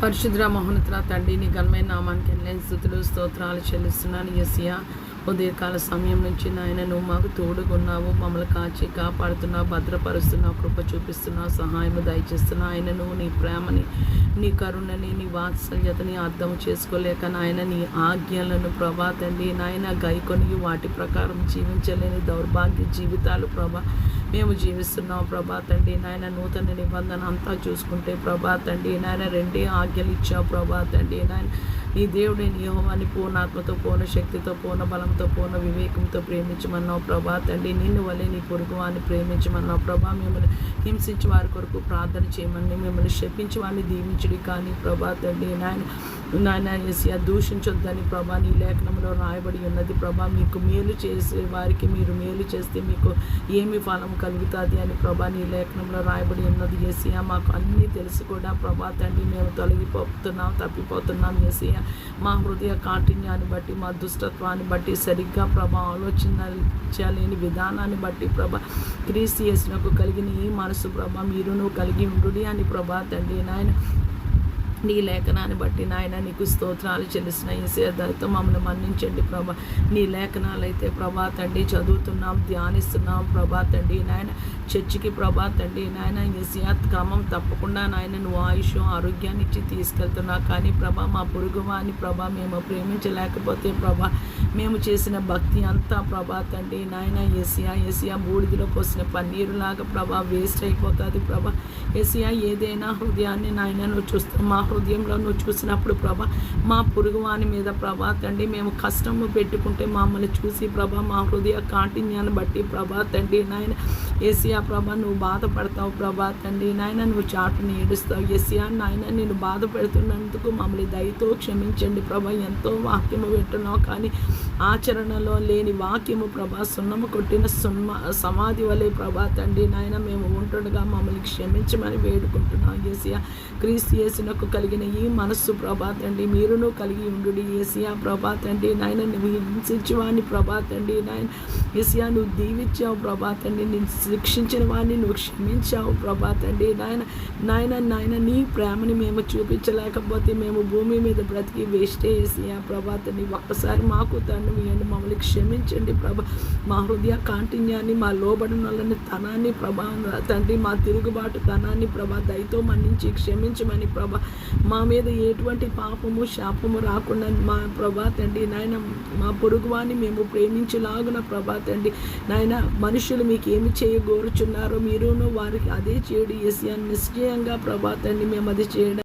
పరిశుద్ర మహోన్నతుల తండ్రి నీ ఘనమైన నామానికి వెళ్ళిన స్థుతులు స్తోత్రాలు చెల్లిస్తున్నాను యసియా ఉదయకాల సమయం నుంచి నాయన నువ్వు మాకు తోడుగున్నావు మమ్మల్ని కాచి కాపాడుతున్నావు భద్రపరుస్తున్నావు కృప చూపిస్తున్నావు సహాయం దయచేస్తున్నావు. ఆయన నువ్వు నీ ప్రేమని నీ కరుణని నీ వాత్సల్యతని అర్థం చేసుకోలేక నాయన నీ ఆజ్ఞలను ప్రభా తండ్రి నాయన గైకొని వాటి ప్రకారం జీవించలేని దౌర్భాగ్య జీవితాలు ప్రభా మేము జీవిస్తున్నాం ప్రభా తండ్రి. నాయన నూతన నిబంధన అంతా చూసుకుంటే ప్రభా తండ్రి నాయన రెండే ఆజ్ఞలు ఇచ్చావు ప్రభా తండ్రి. నాయన నీ దేవుడే నీ పూర్ణ పూర్ణాత్మతో పూర్ణ శక్తితో పూర్ణ బలంతో పూర్ణ వివేకంతో ప్రేమించమన్నావు ప్రభా. తండ్రి నిన్ను వల్లే నీ పొరుగు వారిని ప్రేమించమన్నావు ప్రభా. మిమ్మల్ని హింసించి వారి కొరకు ప్రార్థన చేయమని మిమ్మల్ని శపించి వారిని దీవించుడి కానీ ప్రభా. తండ్రి నాయన నాయన ఏసియా దూషించొద్దని ప్రభా నీ లేఖనంలో రాయబడి ఉన్నది ప్రభా మీకు మేలు చేసే వారికి మీరు మేలు చేస్తే మీకు ఏమి ఫలం కలుగుతుంది అని ప్రభా నీ లేఖనంలో రాయబడి ఉన్నది. ఏసియా మాకు అన్నీ తెలుసు కూడా ప్రభా తండ్రి మేము తొలగిపోతున్నాం తప్పిపోతున్నాం ఏసియా మా హృదయ కాఠిన్యాన్ని బట్టి మా దుష్టత్వాన్ని బట్టి సరిగ్గా ప్రభా ఆలోచించలేని విధానాన్ని బట్టి ప్రభా క్రీస్తు చేసినకు కలిగిన ఈ మనసు ప్రభా మీరును కలిగి ఉండు అని ప్రభా తండ్రి నాయన. నీ లేఖనాన్ని బట్టి నాయన నీకు స్తోత్రాలు చెల్లిసిన ఈసేదతో మమ్మల్ని మన్నించండి ప్రభా. నీ లేఖనాలు అయితే ప్రభా తండ్రి చదువుతున్నాం ధ్యానిస్తున్నాం ప్రభా తండ్రి నాయన. చర్చికి ప్రభా తండ్రి నాయన ఈసియాత్ క్రమం తప్పకుండా నాయన నువ్వు ఆయుష్ ఆరోగ్యాన్ని ఇచ్చి తీసుకెళ్తున్నావు. కానీ ప్రభా మా పొరుగువాని ప్రభా మేము ప్రేమించలేకపోతే ప్రభా మేము చేసిన భక్తి అంతా ప్రభా తండ్రి నాయన ఏసియా ఏసియా బూడిదిలో పోసిన పన్నీరులాగా ప్రభా వేస్ట్ అయిపోతుంది ప్రభా. ఏసియా ఏదైనా హృదయాన్ని నాయన నువ్వు చూస్తావు మా హృదయంలో నువ్వు చూసినప్పుడు ప్రభా మా పురుగువాని మీద ప్రభా తండ్రి మేము కష్టము పెట్టుకుంటే మమ్మల్ని చూసి ప్రభా మా హృదయ కాఠిన్యాన్ని బట్టి ప్రభా తండ్రి నాయన ఏసియా ప్రభా నువ్వు బాధపడతావు ప్రభా తండ్రి నాయన నువ్వు చాటుని ఏడుస్తావు. ఏసియా నాయన నేను బాధ పెడుతున్నందుకు మమ్మల్ని దయతో క్షమించండి ప్రభా. ఎంతో వాక్యము పెట్టున్నావు కానీ ఆచరణలో లేని వాక్యము ప్రభా సున్నము కొట్టిన సున్మ సమాధి వలె ప్రభా తండ్రి నాయన మేము ఉంటుండగా మమ్మల్ని క్షమించమని వేడుకుంటున్నాం. ఏసియా క్రీస్తు యేసునకు కలిగిన ఈ మనస్సు ప్రభా తండ్రి మీరును కలిగి ఉండు ఏసియా ప్రభా తండ్రి నాయన నువ్వు హింసించి వాడిని ప్రభా తండ్రి నాయన ఏసియా నువ్వు దీవించావు ప్రభా తండ్రి నేను శిక్షించిన వాడిని నువ్వు క్షమించావు ప్రభా తండ్రి నాయన నాయన నాయన నీ ప్రేమని మేము చూపించలేకపోతే మేము భూమి మీద బ్రతికి వేస్టే ఏసియా ప్రభా తండ్రి ఒక్కసారి మాకు తండ్రి ఇవ్వండి మమ్మల్ని క్షమించండి ప్రభా. మా హృదయ కాంటిన్యాన్ని మా లోబడిన వాళ్ళని తనాన్ని ప్రభా తండ్రి మా తిరుగుబాటు తనాన్ని ప్రభా దయతో మన్నించి క్షమించమని ప్రభా. మా మీద ఎటువంటి పాపము శాపము రాకుండా మా ప్రభా తండ్రి నాయన మా పొరుగువాన్ని మేము ప్రేమించులాగున ప్రభా తండ్రి. నాయన మనుషులు మీకు ఏమి చేయగోరుచున్నారో మీరును వారికి అదే చేయడు. ఎసి నిశ్చయంగా ప్రభా తండ్రి మేము అది చేయడం